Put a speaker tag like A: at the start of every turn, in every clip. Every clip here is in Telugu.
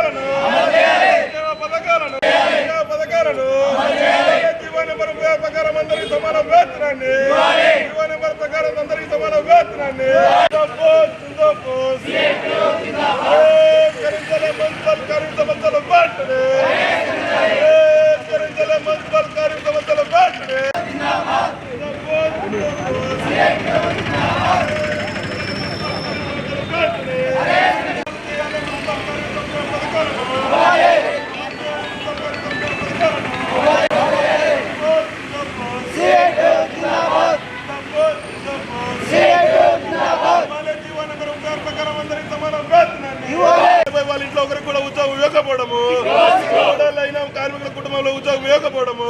A: పథకాలను పథకాలను పథకాలను జీవన నెంబర్ ప్రకారం అందరికీ సమాన వేతనాన్ని జీవన నెంబర్ ప్రకారం అందరికీ సమాన వేతనాన్ని Yeah. ఇవ్వకపోవడము అయిన కార్మికుల కుటుంబంలో ఉద్యోగం ఇవ్వకపోవడము.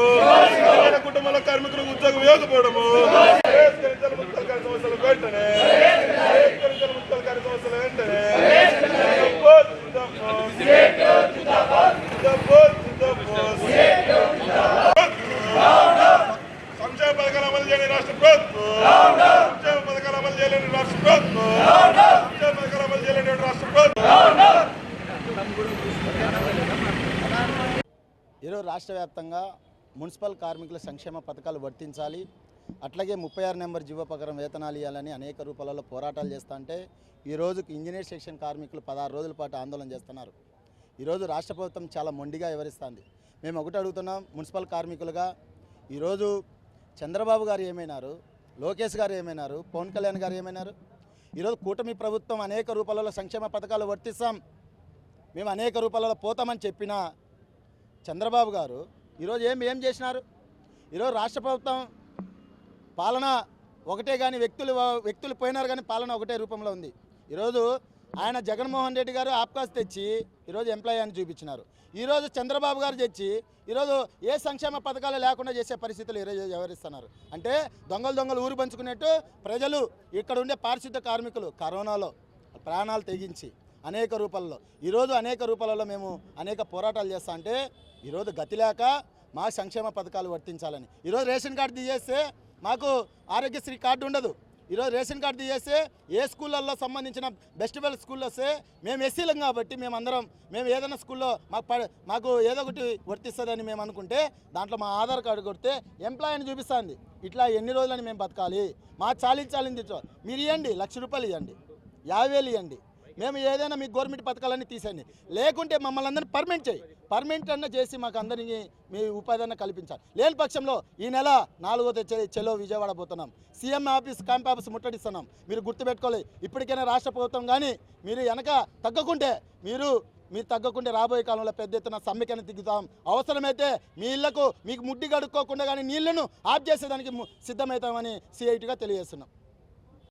A: కుటుంబాల కుటుంబంలో కార్మికులకు ఉద్యోగం ఇవ్వకపోవడము. కార్య సమస్యలు వెంటనే కార్య సమస్యలు వెంటనే సంక్షేమ పథకాలు అమలు చేయని రాష్ట్ర ప్రభుత్వం. సంక్షేమ పథకాలు అమలు చేయలేని రాష్ట్ర ప్రభుత్వం. సంక్షేమ పథకాలు అమలు చేయలేని రాష్ట్ర ప్రభుత్వం.
B: ఈరోజు రాష్ట్ర వ్యాప్తంగా మున్సిపల్ కార్మికుల సంక్షేమ పథకాలు వర్తించాలి. అట్లాగే ముప్పై ఆరు నెంబర్ జీవో ప్రకారం వేతనాలు ఇవ్వాలని అనేక రూపాలలో పోరాటాలు చేస్తా అంటే ఈ ఇంజనీర్ సెక్షన్ కార్మికులు పదహారు రోజుల పాటు ఆందోళన చేస్తున్నారు. ఈరోజు రాష్ట్ర ప్రభుత్వం చాలా మొండిగా వివరిస్తుంది. మేము ఒకటి అడుగుతున్నాం మున్సిపల్ కార్మికులుగా ఈరోజు చంద్రబాబు గారు ఏమైనారు లోకేష్ గారు ఏమైనారు పవన్ కళ్యాణ్ గారు ఏమైనారు? ఈరోజు కూటమి ప్రభుత్వం అనేక రూపాలలో సంక్షేమ పథకాలు వర్తిస్తాం. మేము అనేక రూపాలలో పోతామని చెప్పినా చంద్రబాబు గారు ఈరోజు ఏం ఏం చేసినారు? ఈరోజు రాష్ట్ర ప్రభుత్వం పాలన ఒకటే కానీ వ్యక్తులు వ్యక్తులు పోయినారు కానీ పాలన ఒకటే రూపంలో ఉంది. ఈరోజు ఆయన జగన్మోహన్ రెడ్డి గారు ఆప్కాస్ తెచ్చి ఈరోజు ఎంప్లాయీ అని చూపించినారు. ఈరోజు చంద్రబాబు గారు తెచ్చి ఈరోజు ఏ సంక్షేమ పథకాలు లేకుండా చేసే పరిస్థితులు ఈరోజు వ్యవహరిస్తున్నారు అంటే దొంగలు దొంగలు ఊరు పంచుకున్నట్టు ప్రజలు ఇక్కడ ఉండే పారిశుద్ధ కార్మికులు కరోనాలో ప్రాణాలు తెగించి అనేక రూపాలలో. ఈరోజు అనేక రూపాలలో మేము అనేక పోరాటాలు చేస్తా అంటే ఈరోజు గతి లేక మా సంక్షేమ పథకాలు వర్తించాలని. ఈరోజు రేషన్ కార్డు తీసేస్తే మాకు ఆరోగ్యశ్రీ కార్డు ఉండదు. ఈరోజు రేషన్ కార్డు తీసేస్తే ఏ స్కూళ్ళల్లో సంబంధించిన బెస్ట్ వెల్ స్కూల్లో వస్తే మేము ఎస్సీలం కాబట్టి మేము అందరం మేము ఏదైనా స్కూల్లో మాకు మాకు ఏదో ఒకటి వర్తిస్తుందని మేము అనుకుంటే దాంట్లో మా ఆధార్ కార్డు కొడితే ఎంప్లాయీని చూపిస్తుంది. ఇట్లా ఎన్ని రోజులని మేము బతకాలి? మా చాలించాలని తెచ్చు మీరు ఇవ్వండి లక్ష రూపాయలు ఇవ్వండి యాభై వేలు ఇవ్వండి మేము ఏదైనా మీ గవర్నమెంట్ పథకాలన్నీ తీసేయండి. లేకుంటే మమ్మల్ని అందరినీ పర్మనెంట్ చేయి. పర్మనెంట్ అన్న చేసి మాకు అందరినీ మీ ఉపాధి అన్న కల్పించాలి. లేని పక్షంలో ఈ నెల నాలుగో తెచ్చే చెలో విజయవాడ పోతున్నాం. సీఎం ఆఫీస్ క్యాంప్ ఆఫీస్ ముట్టడిస్తున్నాం. మీరు గుర్తుపెట్టుకోవాలి. ఇప్పటికైనా రాష్ట్ర ప్రభుత్వం కానీ మీరు వెనక తగ్గకుంటే మీరు మీరు తగ్గకుండా రాబోయే కాలంలో పెద్ద ఎత్తున సమ్మెకైనా దిగుతాం. అవసరమైతే మీ ఇళ్ళకు మీకు ముడ్డి గడుక్కోకుండా కానీ నీళ్ళను ఆఫ్ చేసేదానికి సిద్ధమవుతామని సిఐటిగా తెలియజేస్తున్నాం.